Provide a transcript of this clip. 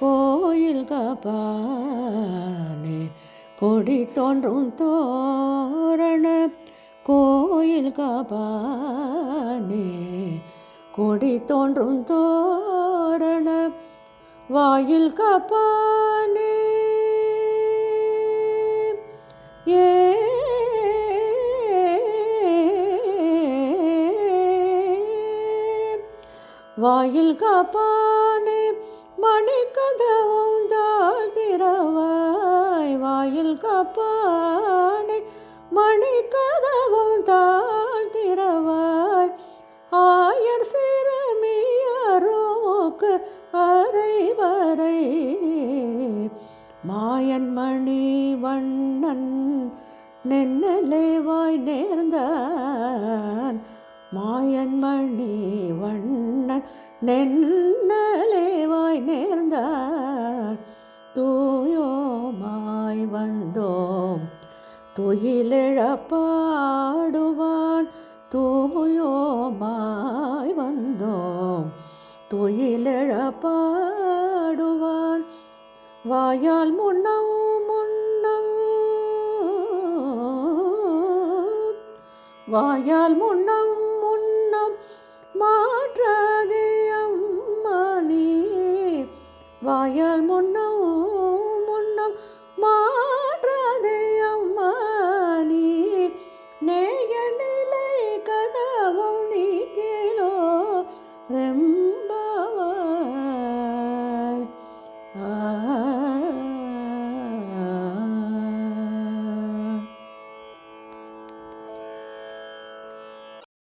கோயில் காப்பானே கொடி தோன்றும் தோரண கோயில் காப்பானே கொடி தோன்றும் தோரண வாயில் காப்பானே ஏ வாயில் காப்பானே வாயில் மணி கதவும் தாழ் திறவாய் ஆயர் சிறுமியாரோக்கு அரை வரை. மாயன் மணி வண்ணன் நென்னலே வாய் நேர்ந்தான். மாயன் மணி வண்ணன் நென்னலே வாய் நேர்ந்தான். துயிலிழப்பாடுவான். தூயோமாய் வந்தோம். துயிலிழப்பாடுவான். வாயால் முன்னம் முன்னம். வாயால் முன்னம் முன்னம். மாற்றாதே அம்மா நீ வாயால் 啊。